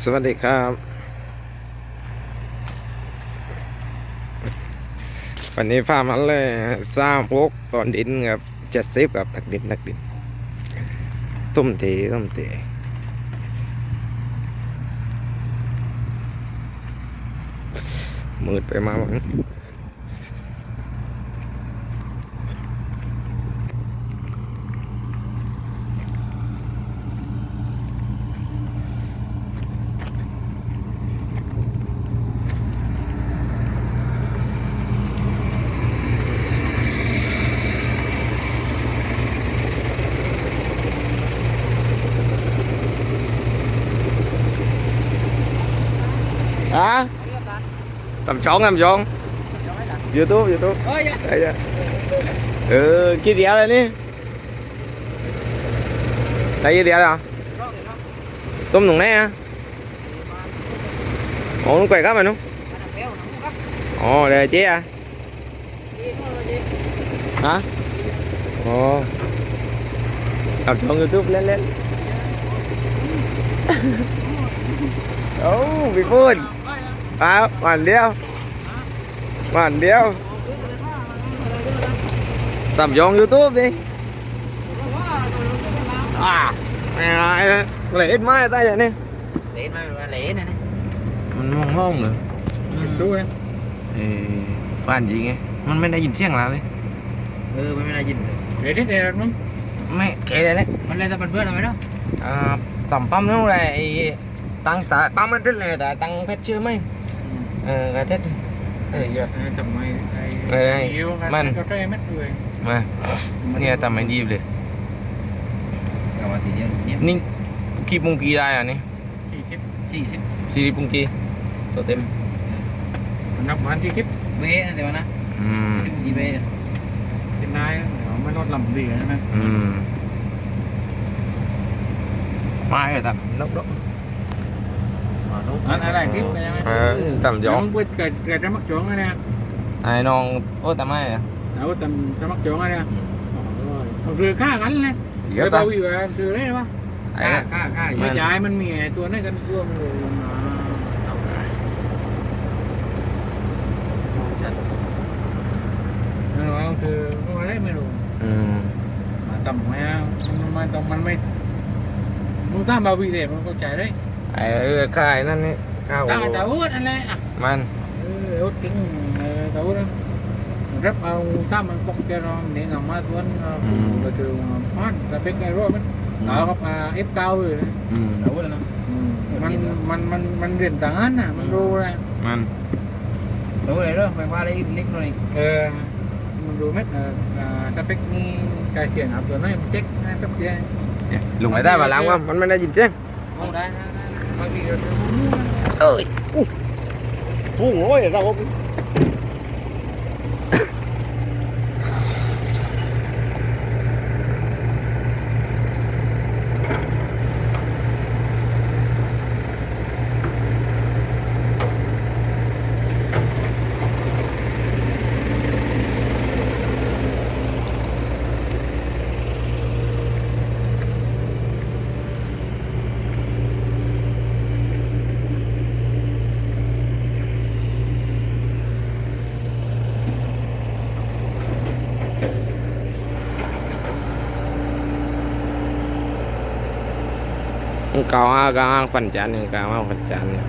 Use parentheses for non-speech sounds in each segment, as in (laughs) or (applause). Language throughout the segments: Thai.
สวัสดีครับ วันนี้ฟาร์มันเลยสร้างพวกตอนดินครับเจ็ดสิบครับตักดินตักดินตุ้มเตะตุ้มเตะมืดไปมาหมด À Tầm chón tầm chón Youtube Youtube Đấy dạ. Ừ kia đéo đây đi. Đây kia đéo Tôm nùng này à? Ồ nó quậy gấp mày nó. Ồ đây chế à? Hả? Ồ. Tầm chón Youtube lên lên (laughs) Ồ bị buồn มาหวานเดียวหวานเดียวต่ำยองยูทูบดิอ่าไม่อะไรนะเลยอิดไม้ใต้อย่างนี้เละมาเละนะนี่มันมองมองเลยดูนะเอ้บ้านยิงไงมันไม่ได้ยินเสียงเราเลยเออมันไม่น่ายินเดี๋ยวที่เดี๋ยวมั้งไม่เกเลยเลยมันเลยจะเป็นเพื่อนเราไหมเนาะอ่าต่ำปั๊มเท่าไหร่ตังแต่ปั๊มมันเท่าไหร่แต่ตังเพชรชื่อไหม เออกระเท็ดเออเยอะทำไมไอ้เออไอ้หิวกัมัน ก็ได้มัดด้วยมาเนี่ยทำไม่ดีเลยกับวันที่เดียวเนี่ยนี่กี่ปุงกี่ได้อะนี่ที่คิดสี่สิบสี่ปุงกี่ตัวเต็มนับวันที่คิดเบ้นะเดี๋ยวนะอืมที่กี่เบ้กินนายไม่ลดลำดีใช่ไหมอืมไม่แต่นกนก อันอะไรคิดใช่ไหมเออต่ำยองมันเกิดเกิดเกิดจะมักจงอะไรเนี่ยไอ้น้องโอ้แต่ไม่อะแล้วแต่จะมักจงอะไรเนี่ยเรือฆ่ากันเลยเดี๋เดี๋ยยววตาเราอยู่เรือได้ปะไอ้ค่านั่นค่าค่าไม่จ่ายมันมีตัวนั้นกันร่วมลงมาเราคืออะไรไม่รู้อืมมาต่ำไหมอะมันมันต้องมันไม่มึงตั้งบาวีเดมันก็จ่ายได้ ไอ้เออค่ายนั่นนี่ข้าวตั้งแต่อุดอะไรอะมันเอออุดถึงเออแต่อุดรับเอาตั้งมันปกแกรอมเนี่ยงมาทวนก็คือมันแต่เป็นไงรอดมันเอากับเอฟเก้าเลยอืมเอาเลยเนาะมันมันมันมันเรียนต่างกันน่ะมันรู้เลยมันเอาเลยเนาะไปว่าได้เล็กหน่อยเออมันรู้ไหมเออสเปคนี้การเขียนเอาตัวน้อยมันเช็คให้แป๊บเดียวเนี่ยลุงไม่ได้มาล้างว่ามันไม่ได้ยินเสียง เอาได้ได้บางที เก้าห้าเก้าห้าฟันจันหนึ่งเก้าห้าฟันจันเนี่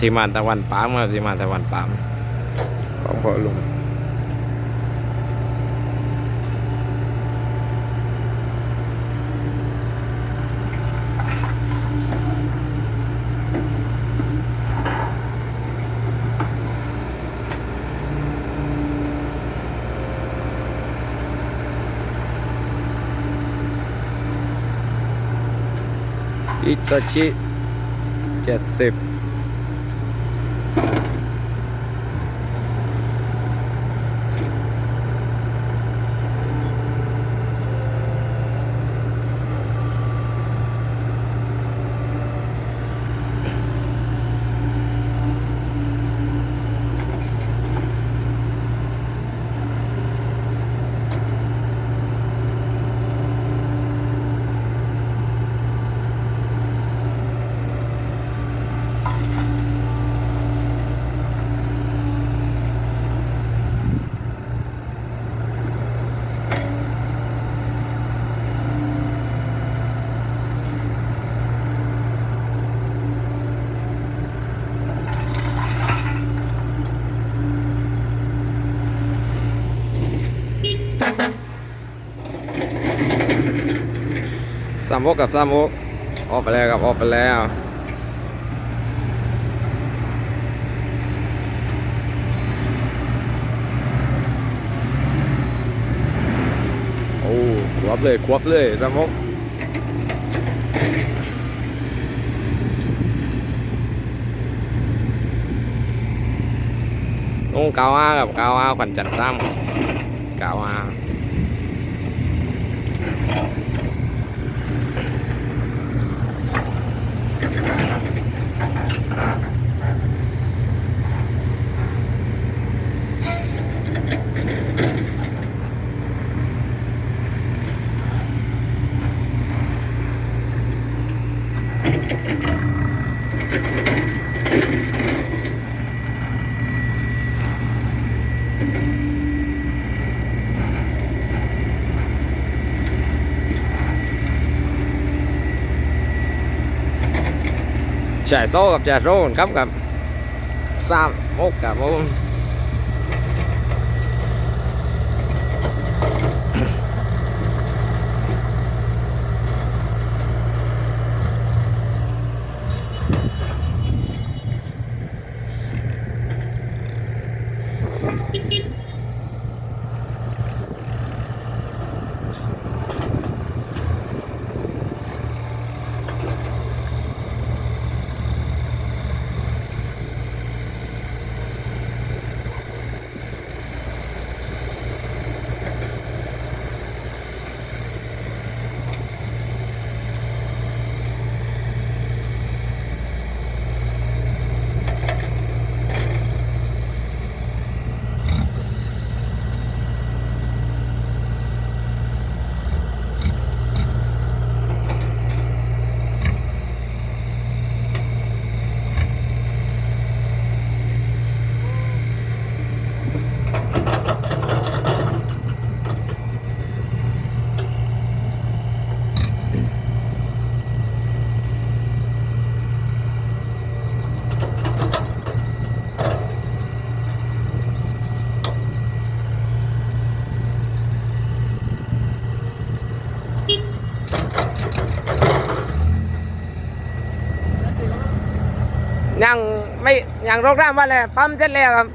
ที่มานตะวันปามครับที่มานตะวันปามของพ่อลุงอิตาชิเจ็ดสิบ สามโมกกับสามโมกออกไปแล้วครับออกไปแล้วโอ้ควบเลยควบเลยสามโมกโอ้เกาอากับเกาอาขวัญจันทร์ซ้ำเกาอา chả số gặp chả rô cắm gặp sao mốt cả bốn. ยังไม่ยังโรคร่ามว่าอะไรปั๊มเสร็จแล้วครับ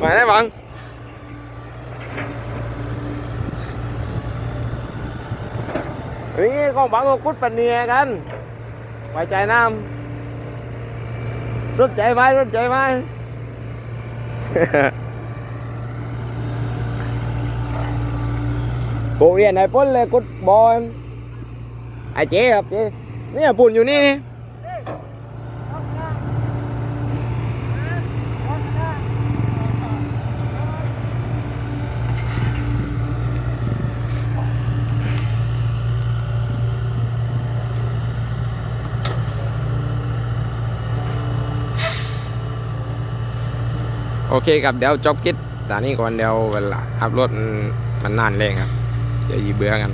มาได้บัง นี่ของบังคุดปนเนียกันไว้ใจน้ำรุดใจไหมรุดใจไหมปลูกเรียนไอ้ปุ้นเลยกุดบอลไอ้เจ๊ครับเจ๊เนี่ยปุ่นอยู่นี่ โอเคครับเดี๋ยวจบคลิปตอนนี้ก่อนเดี๋ยวเวลาอัพรถมันมันนานแรงครับเดี๋ยวยีเบื่อกัน